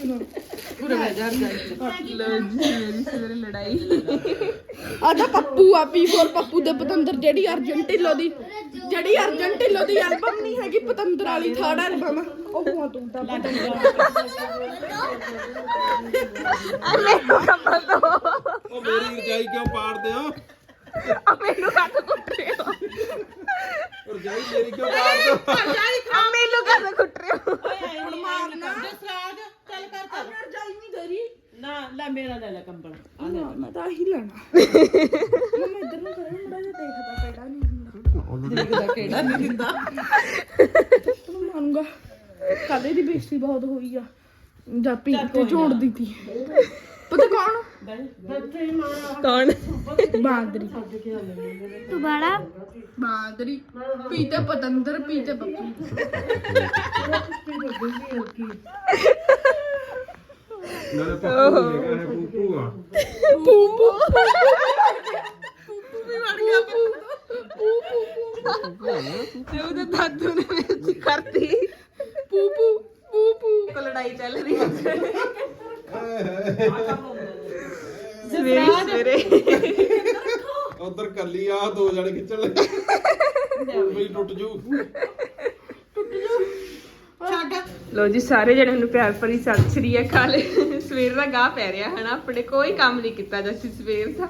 ਪੂਰਾ ਬਾਜ਼ਾਰ ਸਵੇਰੇ ਲੜਾਈ ਆ ਤਾਂ ਪੱਪੂ ਆ ਪੀ ਫੋਰ ਪੱਪੂ ਦੇ ਪਤੰਦਰ ਜਿਹੜੀ ਅਰਜਨ ਢਿੱਲੋਂ ਦੀ ਜਿਹੜੀ ਅਰਜਨ ਢਿੱਲੋਂ ਦੀ ਐਲਬਮ ਨਹੀਂ ਹੈਗੀ ਪਤੰਦਰ ਵਾਲੀ ਥਰਡ ਐਲਬਮ ਉਹ ਹੁਆ ਤੂੰ ਤਾਂ ਪਤੰਦਰ। ਉਹ ਮੇਰੀ ਰਜਾਈ ਕਿਉਂ ਪਾੜਦੇ ਹੋ? ਆ ਮੈਨੂੰ ਕੱਟ ਕੁੱਟ ਹੋ। ਰਜਾਈ ਮੇਰੀ ਕਿਉਂ ਪਾੜਦੇ ਹੋ? ਆ ਮੈਨੂੰ ਕੱਟ ਕੁੱਟ ਰਹੇ ਹੋ ਹੁਣ ਮਾਰਨਾ। ਜਸਰਾਜ ਚੱਲ ਕਰ ਚੱਲ। ਅਗਰ ਜਾਈ ਨਹੀਂ ਦਰੀ ਨਾ ਲੈ ਮੇਰਾ ਲੈ ਲੈ ਕੰਬਲ। ਆ ਲੈ ਮੈਂ ਤਾਂ ਹੀ ਲੈਣਾ। ਮੈਂ ਇੱਧਰ ਨੂੰ ਕਰਾਂ ਮੜਾ ਜਿਹਾ ਦੇਖਦਾ ਕਿਹੜਾ ਨਹੀਂ ਹੁੰਦਾ। ਦੇਖਦਾ ਕਿਹੜਾ ਨਹੀਂ ਦਿੰਦਾ ਤੂੰ ਮੰਗਾ ਕਾਲੇ ਦੀ ਬੇਇੱਜ਼ਤੀ ਬਹੁਤ ਹੋਈ ਆ। ਜਾਂ ਪੀ ਕੇ ਝੋੜ ਦਿੱਤੀ ਪਤਾ ਕੌਣ? ਕੌਣ? ਬਾਂਦਰੀ। ਤੂੰ ਬੜਾ ਬਾਂਦਰੀ। ਪੀ ਤੇ ਪਤੰਦਰ ਪੀ ਤੇ ਪੱਪੂ ਨਾਲੇ ਪੱਪੂ ਹੈਗਾ ਹੈ ਪੂਪੂ ਆ ਪੂਪੂ ਤੇ ਉਹਦੇ ਦਾਦੂ ਨੇ ਮੇਰੀ ਕਰਤੀ ਪੂਪੂ ਪੂਪੂ ਕੋ ਲੜਾਈ ਚੱਲ ਰਹੀ ਹੈ ਸਵੇਰੇ ਸਵੇਰੇ ਉਧਰ ਕੱਲੀ ਆ ਦੋ ਜਣੇ ਖਿੱਚਣ ਲੱਗੇ ਟੁੱਟ ਜੂ ਲੋ ਜੀ, ਸਾਰੇ ਜਣੇ ਨੂੰ ਪਿਆਰ ਭਰੀ ਸਤਿ ਸ੍ਰੀ ਅਕਾਲ। ਸਵੇਰ ਦਾ ਗਾਹ ਪੈ ਰਿਹਾ ਹੈ ਨਾ ਆਪਣੇ ਕੋਈ ਕੰਮ ਨਹੀਂ ਕੀਤਾ ਜੱਸੀ ਸਵੇਰ ਦਾ।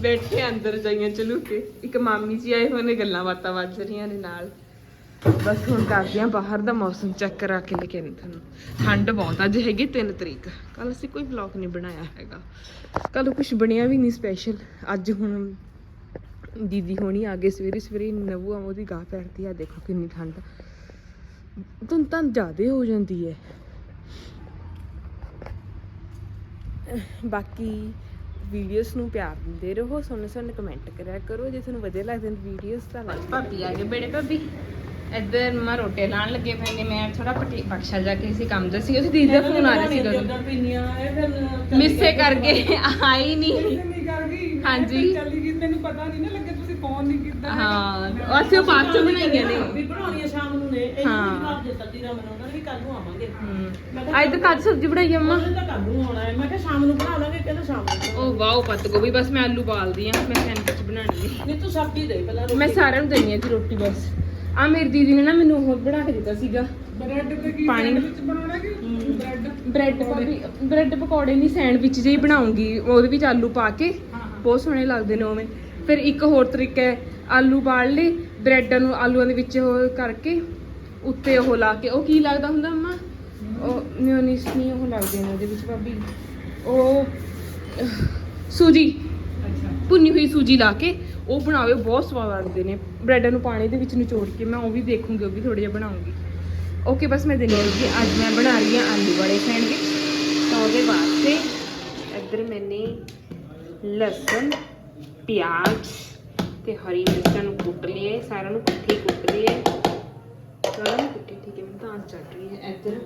ਬੈਠੇ ਅੰਦਰ ਜਾਈਆਂ ਚਲੂ ਕੇ ਇੱਕ ਮਾਮੀ ਜੀ ਆਏ ਹੋਏ ਨੇ, ਗੱਲਾਂ ਬਾਤਾਂ ਵੱਜ ਰਹੀਆਂ ਨੇ ਨਾਲ। ਬਸ ਹੁਣ ਕਰਦੇ ਆ ਬਾਹਰ ਦਾ ਮੌਸਮ ਚੈੱਕ ਕਰਾ ਕੇ ਲੈ ਕੇ ਆਉਂਦੇ ਤੁਹਾਨੂੰ। ਠੰਡ ਬਹੁਤ ਅੱਜ ਹੈਗੀ 3 ਤਰੀਕ। ਕੱਲ ਅਸੀਂ ਕੋਈ ਵਲੌਗ ਨਹੀਂ ਬਣਾਇਆ ਹੈਗਾ। ਕੱਲ ਕੁਝ ਬਣਿਆ ਵੀ ਨਹੀਂ ਸਪੈਸ਼ਲ ਅੱਜ ਹੁਣ ਦੀਦੀ ਹੋਣੀ ਆ ਗਏ ਸਵੇਰੇ ਸਵੇਰੇ ਨਵੂ ਆਮੋ ਦੀ ਗਾਹ ਪੈਰਦੀ ਆ। ਦੇਖੋ ਕਿੰਨੀ ਠੰਡ। ਧੁੰਦ ਤਾਂ ਜ਼ਿਆਦੇ ਹੋ ਜਾਂਦੀ ਹੈ। ਬਾਕੀ ਵੀਡੀਓਜ਼ ਨੂੰ ਪਿਆਰ ਦਿੰਦੇ ਰਹੋ ਸੋਹਣੇ ਸੋਹਣੇ ਕਮੈਂਟ ਕਰਿਆ ਕਰੋ। ਜੇ ਤੁਹਾਨੂੰ ਵਧੀਆ ਲੱਗਦੇ ਨੇ ਵੀਡੀਓਜ਼ ਤਾਂ ਲਾਈਕ ਭਾਬੀ ਆ ਗਏ ਬੜੇ ਭਾਬੀ। ਇੱਧਰ ਮਾ ਰੋਟੇ ਲਾਣ ਲੱਗੇ ਪਏ ਨੇ ਮੈਂ ਥੋੜਾ ਪਟੀ ਬਖਸ਼ਾ ਜਾ ਕੇ ਸੀ ਕੰਮ ਦਾ ਸੀ ਉਹਦੀ ਦੀਦੀ ਦਾ ਫੋਨ ਆ ਰਿਹਾ ਸੀ ਕਦੋਂ ਪਿੰਨੀਆਂ ਇਹ ਫਿਰ ਮਿੱਸੇ ਕਰਕੇ ਆਈ ਨਹੀਂ। ਹਾਂਜੀ। ਚੱਲੀ ਗਈ। ਮੈਨੂੰ ਪਤਾ ਨਹੀਂ ਨਾ ਲੱਗਿਆ ਤੁਸੀਂ ਫੋਨ ਨਹੀਂ ਕੀਤਾ। ਹਾਂ ਅਸੀਂ ਉਹ ਬਾਅਦ ਚ ਬਣਾਈਆਂ ਨੇ। ਵੀ ਬਣਾਉਣੀਆਂ ਨੂੰ ਨੇ ਇਹ ਹਾਂ। ਜਵਾਬ ਦਿੱਤਾ ਦੀਰਾ ਮੈਨੂੰ ਉਹਨਾਂ ਨੇ ਵੀ ਕੱਲ ਨੂੰ ਆਵਾਂਗੇ। ਹਮ। ਅੱਜ ਤਾਂ ਕੱਲ ਸਬਜ਼ੀ ਬਣਾਈ ਅੰਮਾ। ਉਹਨਾਂ ਤਾਂ ਕੱਲ ਨੂੰ ਆਉਣਾ ਹੈ। ਮੈਂ ਕਿਹਾ ਸ਼ਾਮ ਨੂੰ ਬਣਾ ਲਾਂਗੇ ਕਹਿੰਦਾ ਸ਼ਾਮ ਨੂੰ ਉਹ ਵਾਓ ਪੱਤ ਗੋਭੀ ਬਸ ਮੈਂ ਆਲੂ ਬਾਲਦੀ ਆ ਮੈਂ ਸੈਂਡਵਿਚ ਬਣਾਣੀ ਹੈ ਨਹੀਂ ਤੂੰ ਸਬਜ਼ੀ ਦੇ ਪਹਿਲਾਂ ਮੈਂ ਸਾਰਿਆਂ ਨੂੰ ਦੇਣੀ ਹੈ ਜੀ ਰੋਟੀ ਬਸ। ਆ ਮੇਰੀ ਦੀਦੀ ਨੇ ਨਾ ਮੈਨੂੰ ਉਹ ਬਣਾ ਕੇ ਦਿੱਤਾ ਸੀਗਾ। ਬ੍ਰੈਡ ਤੇ ਕੀ ਪਾਣੀ। ਵਿੱਚ ਬਣਾਉਣਾ ਕਿ ਬ੍ਰੈਡ? ਬ੍ਰੈਡ ਭਾਬੀ ਬ੍ਰੈਡ ਪਕੌੜੇ ਨਹੀਂ ਸੈਂਡਵਿਚ ਜਿਹੀ ਬਣਾਉਂਗੀ। ਉਹਦੇ ਵਿੱਚ ਆਲੂ ਪਾ ਕੇ ਬਹੁਤ ਸੋਹਣੇ ਲੱਗਦੇ ਨੇ ਉਵੇਂ। ਫਿਰ ਇੱਕ ਹੋਰ ਤਰੀਕਾ ਹੈ ਆਲੂ ਬਾਲ ਲਏ ਬ੍ਰੈਡਾਂ ਨੂੰ ਆਲੂਆਂ ਦੇ ਵਿੱਚ ਉਹ ਕਰਕੇ ਉੱਤੇ ਉਹ ਲਾ ਕੇ ਉਹ ਕੀ ਲੱਗਦਾ ਹੁੰਦਾ ਅੰਮਾ? ਉਹ ਮਿਓਨੀਸ ਨਹੀਂ ਉਹ ਲੱਗਦੇ ਨੇ ਉਹਦੇ ਵਿੱਚ ਭਾਬੀ। ਉਹ ਸੂਜੀ। ਭੁੰਨੀ ਹੋਈ ਸੂਜੀ ਲਾ ਕੇ ਉਹ ਬਣਾਵੇ ਬਹੁਤ ਸਵਾਦ ਲੱਗਦੇ ਨੇ। ਬ੍ਰੈਡਾਂ ਨੂੰ ਪਾਣੀ ਦੇ ਵਿੱਚ ਨਿਚੋੜ ਕੇ ਮੈਂ ਉਹ ਵੀ ਦੇਖੂੰਗੀ ਉਹ ਵੀ ਥੋੜੇ ਜਿਹਾ ਬਣਾਉਂਗੀ। ਓਕੇ ਬਸ ਮੈਂ ਹਾਂ ਜੀ ਅੱਜ ਮੈਂ ਬਣਾ ਰਹੀ ਹਾਂ ਆਲੂ ਵਾਲੇ ਸੈਂਡਵਿਚ। ਤਾਂ ਉਹਦੇ ਵਾਸਤੇ ਇੱਧਰ ਮੈਨੇ ਲਸਣ ਪਿਆਜ਼ ਤੇ ਹਰੀ ਮਿਰਚਾਂ ਨੂੰ ਕੁੱਟ ਹੈ, ਸਾਰਿਆਂ ਨੂੰ ਇਕੱਠੇ ਕੁੱਟ ਲਿਆ ਹੈ। ਸਾਰਿਆਂ ਨੂੰ ਠੀਕ ਹੈ ਤਾਂ ਚੱਟ ਰਹੀ ਹੈ। ਇੱਧਰ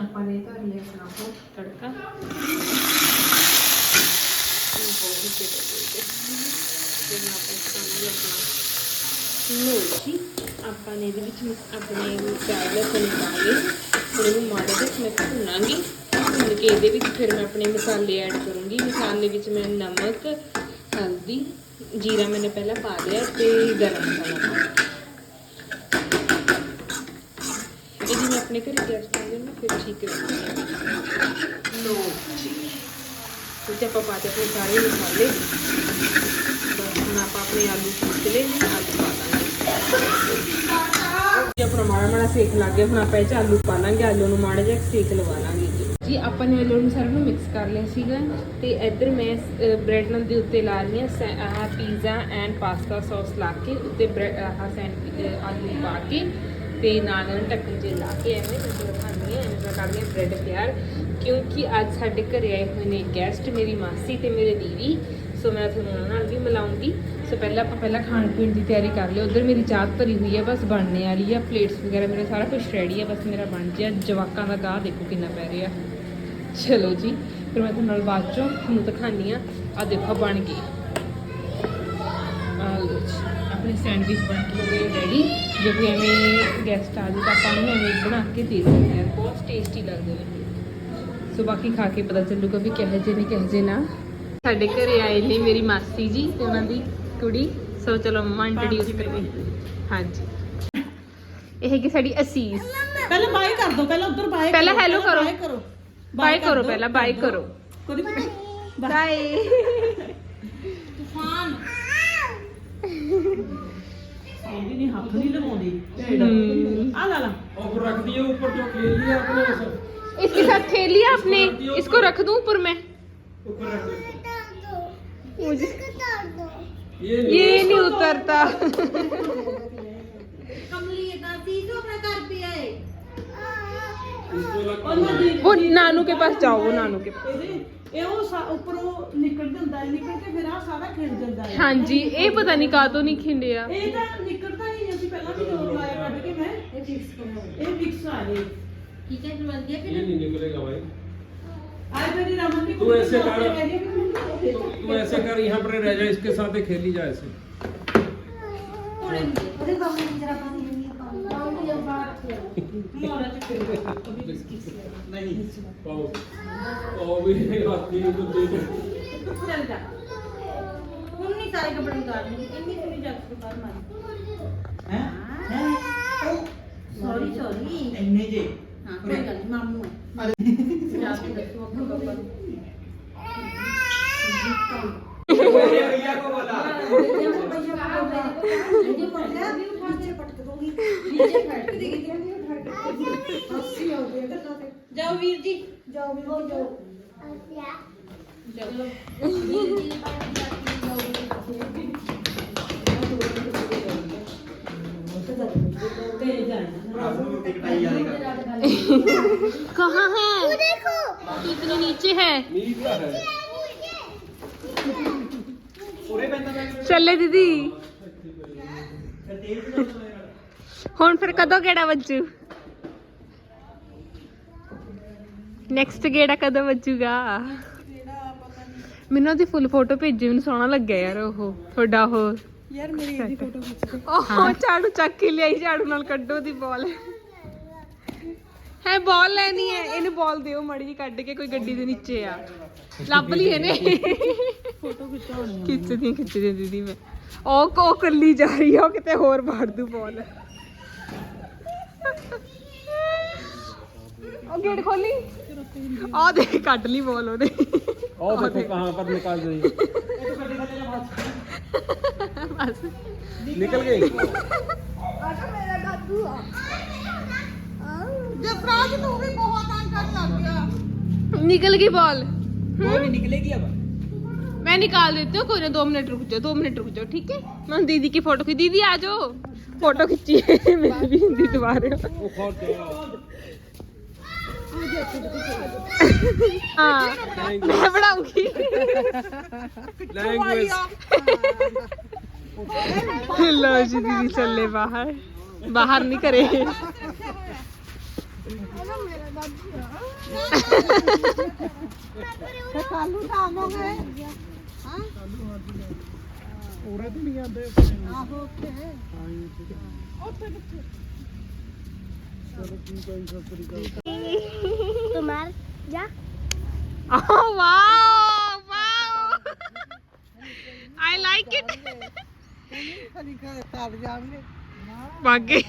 ਆਪਾਂ ਨੇ ਧਰ ਲਿਆ ਆਪਣਾ ਤੜਕਾ। ਇਹ ਬਹੁਤ ਹੀ ਤੇਜ਼ ਹੈ ਤੇ ਮੈਂ ਆਪਾਂ ਇਸ ਆਪਣਾ ਮਿਰਚੀ ਆਪਾਂ ਨੇ ਇਹਦੇ ਵਿੱਚ ਆਪਣੇ ਪਿਆਜ਼ ਲਸਣ ਪਾ ਲਏ। ਫਿਰ ਇਹਨੂੰ ਮਾੜੇ ਜਿਹੇ ਮੈਂ ਭੁੰਨਾਂਗੀ। ਭੁੰਨ ਕੇ ਇਹਦੇ ਵਿੱਚ ਫਿਰ ਮੈਂ ਆਪਣੇ ਮਸਾਲੇ ਐਡ ਕਰੂੰਗੀ। ਮਸਾਲੇ ਵਿੱਚ ਮੈਂ ਨਮਕ, ਹਲਦੀ, ਜੀਰਾ ਮੈਨੇ ਪਹਿਲਾਂ ਪਾ ਲਿਆ ਤੇ ਗਰਮ ਮਸਾਲਾ ਪਾ ਲਿਆ ਇਹ ਜਿਵੇਂ ਆਪਣੇ ਘਰੇ ਗੈਸਟ ਆਉਂਦੇ ਨੇ, ਫਿਰ ਠੀਕ ਰਹਿੰਦਾ ਲੋ ਜੀ। ਤੇ ਆਪਾਂ ਪਾ ਆਪਣੇ ਸਾਰੇ ਮਸਾਲੇ, ਬਸ ਹੁਣ ਆਪਾਂ ਆਪਣੇ ਆਲੂ ਕੁੱਟ ਲਏ ਨੇ, ਆਲੂ ਪਾ ਦਾਂਗੇ। ਜੀ, ਆਪਣਾ ਮਾੜਾ ਮਾੜਾ ਸੇਕ ਲੱਗ ਗਿਆ, ਹੁਣ ਆਪਾਂ ਇਹ 'ਚ ਆਲੂ ਪਾ ਲਾਂਗੇ, ਆਲੂ ਨੂੰ ਮਾੜਾ ਜਿਹਾ ਸੇਕ ਲਵਾ ਲਾਂਗੇ। ਜੀ ਜੀ ਆਪਾਂ ਨੇ ਆਲੂ ਨੂੰ ਸਾਰਿਆਂ ਨੂੰ ਮਿਕਸ ਕਰ ਲਿਆ ਸੀਗਾ, ਤੇ ਇੱਧਰ ਮੈਂ ਬ੍ਰੈਡ ਨਾਲ ਦੇ ਉੱਤੇ ਲਾ ਰਹੀ ਹਾਂ ਆਹ ਪੀਜ਼ਾ ਐਂਡ ਪਾਸਤਾ ਸੌਸ ਲਾ ਕੇ, ਉੱਤੇ ਬ੍ਰੈ- ਆਹ ਸੈਂਡ ਆਲੂ ਪਾ ਕੇ। ਤੇ ਨਾਲ ਨਾਲ ਢੱਕਣ ਜੇ ਲਾ ਕੇ ਐਵੇਂ ਤੁਸੀਂ ਖਾਣੀ ਹੈ, ਐਵੇਂ ਮੈਂ ਕਰਦੀ ਹਾਂ ਬ੍ਰੈਡ ਤਿਆਰ। ਕਿਉਂਕਿ ਅੱਜ ਸਾਡੇ ਘਰੇ ਆਏ ਹੋਏ ਨੇ ਗੈਸਟ ਮੇਰੀ ਮਾਸੀ ਤੇ ਮੇਰੇ ਦੀਦੀ। ਸੋ ਮੈਂ ਤੁਹਾਨੂੰ ਉਹਨਾਂ ਨਾਲ ਵੀ ਮਿਲਾਉਂਗੀ। ਸੋ ਪਹਿਲਾਂ ਆਪਾਂ ਪਹਿਲਾਂ ਖਾਣ ਪੀਣ ਦੀ ਤਿਆਰੀ ਕਰ ਲਈ। ਉਧਰ ਮੇਰੀ ਚਾਹ ਭਰੀ ਹੋਈ ਹੈ, ਬਸ ਬਣਨੇ ਵਾਲੀ ਆ। ਪਲੇਟਸ ਵਗੈਰਾ ਮੇਰਾ ਸਾਰਾ ਕੁਝ ਰੈਡੀ ਹੈ ਬਸ ਮੇਰਾ ਬਣ ਗਿਆ। ਜਵਾਕਾਂ ਦਾ ਗਾਹ ਦੇਖੋ ਕਿੰਨਾ ਪੈ ਰਿਹਾ। ਚਲੋ ਜੀ, ਫਿਰ ਮੈਂ ਤੁਹਾਨੂੰ ਨਾਲ ਬਾਅਦ ਚੋਂ ਤੁਹਾਨੂੰ ਦਿਖਾਉਂਦੀ ਆ ਆ ਦੇਖੋ, ਬਣ ਗਈ। ਜੀ ਆਪਣੇ ਸੈਂਡਵਿਚ ਬਣ ਕੇ ਹੋ ਗਏ ਰੈਡੀ ਜੇ ਕੋਈ ਐਵੇਂ ਗੈਸਟ ਆ ਜਾਏ ਤਾਂ ਆਪਾਂ ਨੂੰ ਐਵੇਂ ਬਣਾ ਕੇ ਦੇ ਸਕਦੇ ਹਾਂ। ਬਹੁਤ ਟੇਸਟੀ ਲੱਗਦੇ ਨੇ। ਸੋ ਬਾਕੀ ਖਾ ਕੇ ਪਤਾ ਚੱਲੂਗਾ ਵੀ ਕਿਹੋ ਜਿਹੇ ਨੇ ਕਿਹੋ ਜਿਹੇ ਨਾ। ਸਾਡੇ ਘਰੇ ਆਏ ਨੇ ਮੇਰੀ ਮਾਸੀ ਜੀ ਤੇ ਉਹਨਾਂ ਦੀ ਕੁੜੀ। ਸੋ ਚਲੋ ਮੰਮਾ ਇੰਟਰੋਡਿਊਸ ਕਰੀਏ। ਹਾਂਜੀ। ਇਹ ਹੈਗੀ ਸਾਡੀ ਅਸੀਸ। ਪਹਿਲਾਂ ਬਾਏ ਕਰ ਦੋ ਪਹਿਲਾਂ ਉਧਰ ਬਾਏ ਪਹਿਲਾਂ hello ਕਰੋ। ਬਾਏ ਕਰੋ। ਬਾਏ ਕਰੋ ਪਹਿਲਾਂ ਬਾਏ ਕਰੋ ਕਦੀ ਬਾਏ ਆਉਂਦੀ ਨਹੀਂ ਹੱਥ ਨਹੀਂ ਲਗਾਉਂਦੀ ਆ ਲਾ ਲਾ और रख दिए ऊपर जो खेल लिया आपने उसे इसके साथ खेल लिया आपने इसको रख दूं ऊपर मैं ऊपर रख दिए मुझे ये ये नहीं उतरता इसको लग ਉਹਨਾਂ ਦੀ वो नानू के पास जाओ वो नानू के पास ਇਹਦੇ ਇਹ ਉਹ ਸਾ- ਉੱਪਰੋਂ ਨਿਕਲ ਜਾਂਦਾ ਹੈ ਨਿਕਲ ਕੇ ਫਿਰ ਆ ਸਾਰਾ ਖਿੜ ਜਾਂਦਾ ਹੈ हाँ जी ये पता नहीं कादो नहीं खिंडिया ਇਹ ਤਾਂ ਨਿਕਲਦਾ ਨਹੀਂ ਅਸੀਂ ਪਹਿਲਾਂ ਵੀ ਜੋਰ ਲਾਇਆ ਕੱਢ ਕੇ ਮੈਂ ਇਹ ਫਿਕਸ ਕਰੋ ਇਹ ਫਿਕਸ ਆ ਇਹ ये नहीं निकलेगा भाई ਆਏ ਮੇਰੀ ਰਮਨ ਦੀ ਤੂੰ ਐਸੇ ਕਰ। ਕਹਿ ਰਹੀ ਹੈ ਕਿ ਮੈਨੂੰ ਉਹ ਦੇ तो तू ऐसे कर यहाँ पर रह जा इसके साथ ही खेली जा ऐसे नहीं। पाओ पाओ भी आती है। तो दे चल जा हम नहीं सारे कपड़े उतार लेंगे इतनी पूरी जाके बाहर मार हैं हैं सॉरी सॉरी इतने जे हाँ कोई गल नहीं मामू अरे जाके दसो अपने पापा भैया को बता भैया को बता नीचे पटक दूँगी। नीचे पटक देगी तो नहीं उठा के हँसी इधर जाओ वीर जी। जाओ वीर जाओ जाओ। वीर जी कहाँ है? देखो। तो कितने नीचे है। चले दीदी। ਹੁਣ ਫਿਰ ਕਦੋਂ ਗੇੜਾ ਵੱਜੂ? ਨੈਕਸਟ ਗੇੜਾ ਕਦੋਂ ਵੱਜੂਗਾ? ਮੈਨੂੰ ਉਹਦੀ ਫੁੱਲ ਫੋਟੋ ਭੇਜੀ ਮੈਨੂੰ ਸੋਹਣਾ ਲੱਗਿਆ ਯਾਰ ਉਹ ਤੁਹਾਡਾ ਉਹ। ਯਾਰ ਮੇਰੀ ਇਹਦੀ ਫੋਟੋ ਖਿੱਚ ਦੇ। ਉਹ ਝਾੜੂ ਚੱਕ ਕੇ ਲਿਆਈ ਝਾੜੂ ਨਾਲ ਕੱਢੋ ਦੀ ਬਾਲ ਹੈ ਬਾਲ ਲੈਣੀ ਹੈ ਇਹਨੂੰ ਬਾਲ ਦਿਓ ਮੜੀ ਜੀ ਕੱਢ ਕੇ ਕੋਈ ਗੱਡੀ ਦੇ ਨੀਚੇ ਆ। ਲੱਭ ਲਈ ਇਹਨੇ। ਫੋਟੋ ਖਿਚਾਉਣੀ ਖਿੱਚਦੀ ਖਿੱਚਦੀ ਦੀਦੀ ਮੈਂ। ਉਹ ਕੋ ਕੱਲੀ ਜਾ ਰਹੀ ਆ ਕਿਤੇ ਹੋਰ ਮਾਰ ਦੂ ਬੋਲ ਉਹ ਗੇਟ ਖੋਲੀ। ਆ ਦੇ ਕੱਢ ਲਈ ਬੋਲ ਉਹਨੇ ਉਹ ਦੇਖੋ ਕਹਾਂ ਪਰ ਨਿਕਲ ਗਈ ਨਿਕਲ ਗਈ। ਆਟਾ ਮੇਰਾ ਦਾਦੂ ਆ। ਜਫਰਾਜ ਤੂੰ ਵੀ ਬਹੁਤ ਤੰਗ ਕਰਨ ਲੱਗ ਨਿਕਲ ਗਈ ਬੋਲ ਉਹ ਨਿਕਲੇਗੀ ਅਬ मैं निकाल देती हूँ कोई ना दो मिनट रुक जाओ दो मिनट रुक जाओ ठीक है? मैं दीदी की फ़ोटो खींच दीदी आ जाओ। फ़ोटो खींची है भी हिंदी दोबारा। हाँ। मैं बनाऊँगी लैंग्वेज लो जी दीदी चले बाहर। बाहर नहीं करे। ਉਰੇ ਤੇ ਨਹੀਂ ਆਂਦੇ ਆਹੋ ਉੱਥੇ ਹਾਂ ਉੱਥੇ ਕਿੱਥੇ ਚਲੋ ਠੀਕ ਹੈ ਸਤਿ ਸ੍ਰੀ ਅਕਾਲ ਤੁਮਾਰ ਜਾ ਓ wow wow I like it ਕਲੀ ਕਾ ਤਾਬ ਜਾਮਨੇ ਬਾਕੀ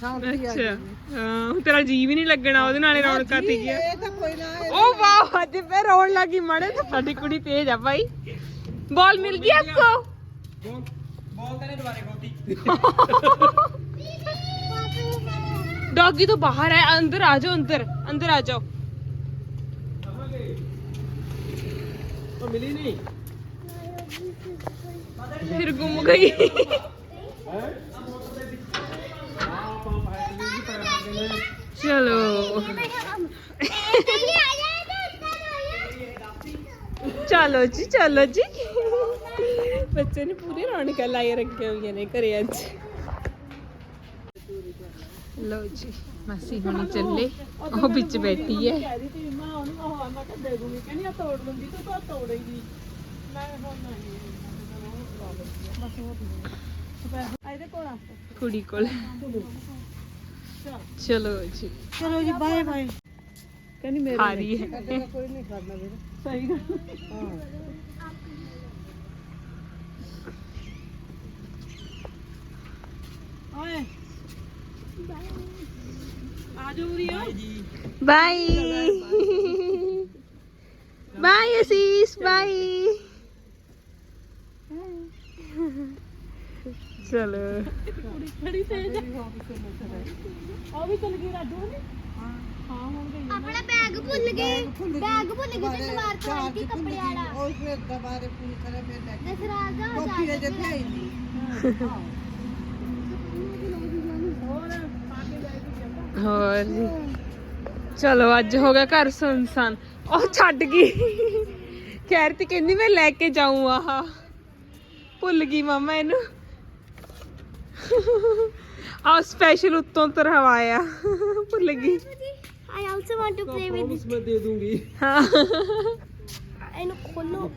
ਬਾਗੇ ਸਾਂਭੀ ਆ ਅੱਛਾ ਹਾਂ ਹੁਣ ਤੇਰਾ ਜੀ ਵੀ ਨਹੀਂ ਲੱਗਣਾ ਉਹਦੇ ਨਾਲੇ ਰੌਣਕਾਂ ਤੀ ਗਿਆ ਇਹ ਤਾਂ ਕੋਈ ਨਾ ओ वाह आज पे रोन लगी मड़े तो साडी कुड़ी तेज है भाई बॉल मिल गई आपको डॉगी तो बाहर है अंदर आ जाओ अंदर अंदर आ जाओ तो मिली नहीं फिर गुम गई चलो ਚਲੋ ਚਲੋ ਜੀ ਚਲੋ ਜੀ ਬੱਚੇ ਨੇ ਪੂਰੀ ਰੌਣਕਾਂ ਲਾਈ ਰੱਖੀਆਂ ਹੋਈਆਂ ਨੇ ਘਰੇ ਅੱਜ ਲਓ ਜੀ ਮਾਸੀ ਹੁਣੀ ਚੱਲੇ ਉਹ ਵਿੱਚ ਬੈਠੀ ਹੈ ਕੁੜੀ ਕੋਲ ਚਲੋ ਜੀ। ਚਲੋ ਜੀ ਬਾਏ ਬਾਏ ਕਹਿੰਦੀ ਮੇਰੇ ਖਾ ਰਹੀ ਹੈ। ਕੋਈ ਨਹੀਂ ਖਾਣਾ ਵੀਰ। ਸਹੀ ਗੱਲ। ਹਾਂ। ਓਏ। ਆ ਜਾਓ ਉਰੀ ਆ। ਬਾਈ ਬਾਈ ਅਸੀਸ ਬਾਈ ਚਲੋ। ਖੜੀ ਤੇਜ ਆ ਵੀ ਚਲ ਗਈ ਰਾਜੂ ਨੇ ਹਾਂ ਹਾਂ ਹੁਣ ਗਈ। ਆਪਣਾ ਬੈਗ ਭੁੱਲ ਗਏ ਬੈਗ ਭੁੱਲ ਗਏ ਤੇ ਸਵਾਰ ਕਰ ਕੇ ਕੱਪੜੇ ਵਾਲਾ। ਉਹ ਫਿਰ ਦੁਬਾਰੇ ਫੋਨ ਕਰੇ ਫਿਰ ਲੈ ਕੇ। ਦਸਰਾਜ ਦਾ ਕਾਪੀ ਦੇ ਦਿੱਤੇ ਹੀ ਨਹੀਂ ਹੋਰ ਜੀ। ਚਲੋ ਅੱਜ ਹੋ ਗਿਆ ਘਰ ਸੁਨਸਾਨ। ਉਹ ਛੱਡ ਗਈ। ਖੈਰ ਤੇ ਕਹਿੰਦੀ ਮੈਂ ਲੈ ਕੇ ਜਾਊਂ ਆਹ। ਭੁੱਲ ਗਈ ਮਾਮਾ ਇਹਨੂੰ। ਆ ਸਪੈਸ਼ਲ ਉੱਤੋਂ ਤਰਵਾਇਆ। ਭੁੱਲ ਗਈ। I also want to play with ਮੈਂ ਦੇ ਦੂੰਗੀ। ਹਾਂ। ਇਹਨੂੰ ਖੋਲੋ।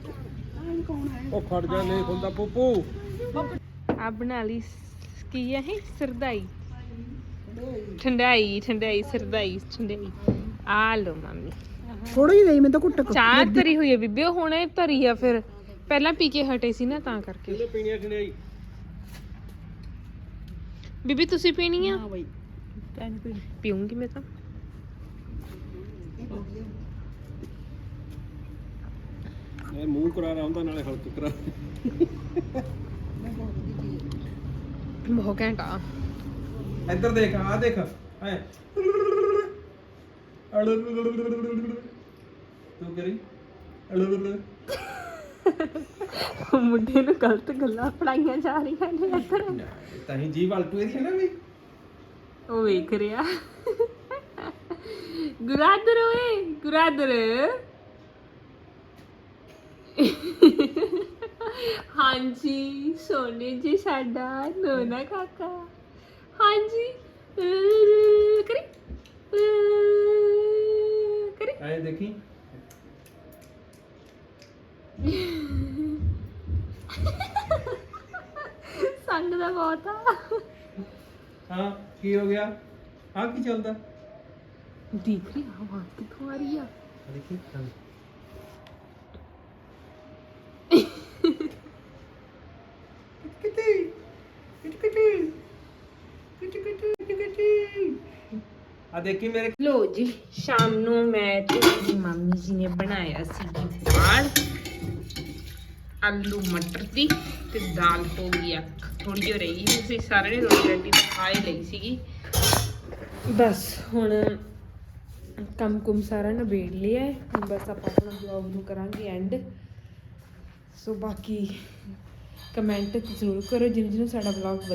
ਉਹ ਖੜ ਜਾ ਨਹੀਂ ਖੁੱਲਦਾ। ਪੂਪੂ। ਆ ਬਣਾ ਲਈ ਸ- ਕੀ ਹੈ ਇਹ? ਸਰਦਾਈ। ਠੰਡਾਈ ਠੰਡਾਈ ਸਰਦਾਈ ਠੰਡਾਈ। ਆ ਲੋ ਮੰਮੀ। ਥੋੜੀ ਜਿਹੀ ਮੈਂ ਤਾਂ ਘੁੱਟ ਚਾਹ ਧਰੀ ਹੋਈ ਹੈ ਬੀਬੀ ਉਹ ਹੁਣੇ ਧਰੀ ਆ ਫਿਰ। ਪਹਿਲਾਂ ਪੀ ਕੇ ਹਟੇ ਸੀ ਨਾ ਤਾਂ ਕਰਕੇ। ਇਹਨੇ ਪੀਣੀਆਂ ਠੰਡਾਈ ਬੀਬੀ ਤੁਸੀਂ ਪੀਣੀ ਆ ਬਈ ਟੈਨ ਪੀ ਪੀਉਂਗੀ ਮੈਂ ਤਾਂ ਇਹ ਮੂੰਹ ਕਰਾ ਰਹਾ ਹੁੰਦਾ ਨਾਲੇ ਹਲਕ ਕਰਾ ਬਹੁਤ ਘੈਂਟਾ ਇੱਧਰ ਦੇਖ ਆ ਦੇਖ ਐ ਤੂੰ ਕਰੀ ਮੁੰਡੇ ਨੂੰ ਗਲਤ ਗੱਲਾਂ ਪੜਾਈਆਂ ਜਾ ਰਹੀਆਂ ਨੇ ਇੱਧਰ। ਤਾਂ ਹੀ ਜੀਵ ਅਲਟੂ ਇਹਦੀ ਹੈ ਨਾ ਵੀ। ਉਹ ਵੇਖ ਰਿਹਾ। ਗੁਰਾਦਰ ਓਏ ਗੁਰਾਦਰ। ਹਾਂਜੀ ਸੋਨੇ ਜੀ ਸਾਡਾ ਨੋਨਾ ਕਾਕਾ। ਹਾਂਜੀ ਕਰੀ। ਕਰੀ। ਐ ਦੇਖੀ। ਸੰਗ ਦਾ ਬਹੁਤ ਆ। ਹਾਂ ਕੀ ਹੋ ਗਿਆ? ਆ ਕੀ ਚੱਲਦਾ? ਦੇਖ ਰਹੀ ਆਵਾਜ਼ ਕਿੱਥੋਂ ਆ ਰਹੀ ਆ? ਦੇਖੀ ਹਾਂ। ਕਿਤੇ ਕਿਤੇ ਕਿਤੇ ਆ ਦੇਖੀ ਮੇਰੇ ਲੋ ਜੀ ਸ਼ਾਮ ਨੂੰ ਮੈਂ ਤੇ ਮੇਰੀ ਮੰਮੀ ਜੀ ਨੇ ਬਣਾਇਆ ਸੀ ਦਾਲ। ਆਲੂ ਮਟਰ ਦੀ ਤੇ ਦਾਲ ਹੋ ਗਈ ਆ ਥੋੜੀ ਜਿਹੀ ਰਹੀ ਤੁਸੀਂ ਸਾਰੇ ਨੇ ਰੋਟੀ ਰੱਟੀ ਖਾ ਹੀ ਲਈ ਸੀਗੀ। ਬਸ ਹੁਣ ਕੰਮ ਕੁਮ ਸਾਰਾ ਨਿਬੇੜ ਲਿਆ ਹੈ। ਹੁਣ ਬਸ ਆਪਾਂ ਆਪਣਾ ਵਲੌਗ ਨੂੰ ਕਰਾਂਗੇ ਐਂਡ ਸੋ ਬਾਕੀ ਕਮੈਂਟ ਜ਼ਰੂਰ ਕਰੋ ਜਿਨ ਜਿਹਨੂੰ ਸਾਡਾ ਵਲੌਗ ਵਧੀਆ